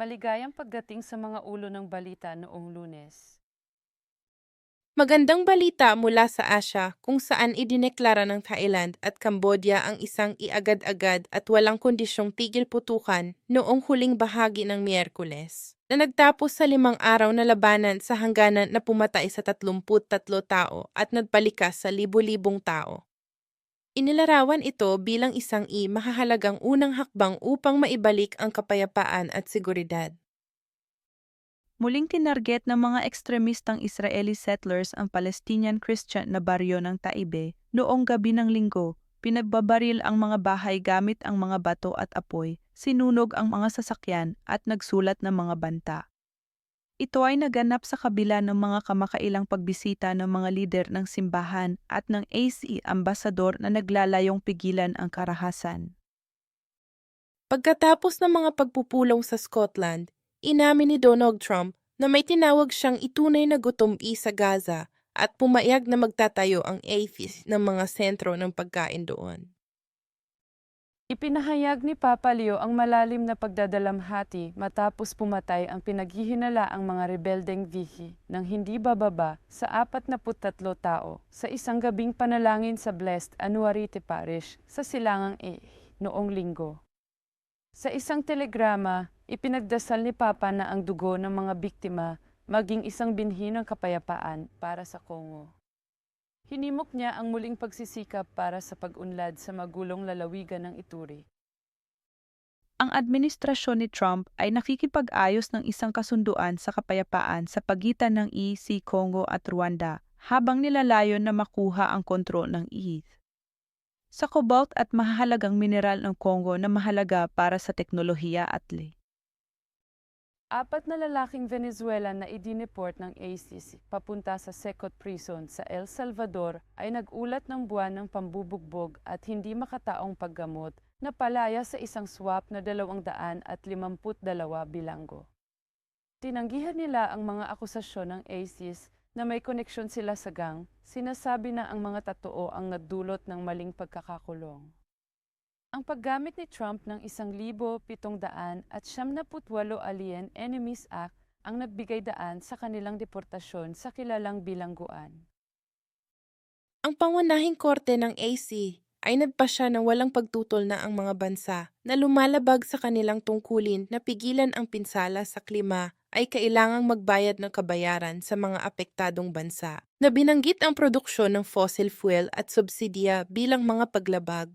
Maligayang pagdating sa mga ulo ng balita noong lunes. Magandang balita mula sa Asia kung saan idineklara ng Thailand at Cambodia ang isang iagad-agad at walang kondisyong tigil putukan noong huling bahagi ng Miyerkules na nagtapos sa limang araw na labanan sa hangganan na pumatay sa 33 tao at nagpalikas sa libu-libong tao. Inilarawan ito bilang isang i mahahalagang unang hakbang upang maibalik ang kapayapaan at seguridad. Muling tinarget ng mga ekstremistang Israeli settlers ang Palestinian Christian na baryo ng Taibe noong gabi ng linggo. Pinagbabaril ang mga bahay gamit ang mga bato at apoy, sinunog ang mga sasakyan at nagsulat ng mga banta. Ito ay naganap sa kabila ng mga kamakailang pagbisita ng mga lider ng simbahan at ng AC ambasador na naglalayong pigilan ang karahasan. Pagkatapos ng mga pagpupulong sa Scotland, inamin ni Donald Trump na may tinawag siyang itunay na gutom-i sa Gaza at pumayag na magtatayo ang AFIS ng mga sentro ng pagkain doon. Ipinahayag ni Papa Leo ang malalim na pagdadalamhati matapos pumatay ang pinaghihinala ang mga rebeldeng Vihi ng hindi bababa sa 43 tao sa isang gabing panalangin sa Blessed Anuarite Parish sa Silangang A noong linggo. Sa isang telegrama, ipinagdasal ni Papa na ang dugo ng mga biktima maging isang binhi ng kapayapaan para sa Kongo. Hinimok niya ang muling pagsisikap para sa pag-unlad sa magulong lalawigan ng Ituri. Ang administrasyon ni Trump ay nakikipag-ayos ng isang kasunduan sa kapayapaan sa pagitan ng EC Congo at Rwanda habang nilalayon na makuha ang kontrol ng ETH. Sa cobalt at mahalagang mineral ng Congo na mahalaga para sa teknolohiya at le. Apat na lalaking Venezuelan na idineport ng ACC papunta sa Secot Prison sa El Salvador ay nagulat ng buwan ng pambubugbog at hindi makataong paggamot na palaya sa isang swap na 252 bilanggo. Tinanggihan nila ang mga akusasyon ng ACIS na may koneksyon sila sa gang, sinasabi na ang mga tatoo ang nagdulot ng maling pagkakakulong. Ang paggamit ni Trump ng 1,700 at 78 Alien Enemies Act ang nagbigay daan sa kanilang deportasyon sa kilalang bilangguan. Ang pangunahing korte ng AC ay nagpasya ng walang pagtutol na ang mga bansa na lumalabag sa kanilang tungkulin na pigilan ang pinsala sa klima ay kailangang magbayad ng kabayaran sa mga apektadong bansa na binanggit ang produksyon ng fossil fuel at subsidiya bilang mga paglabag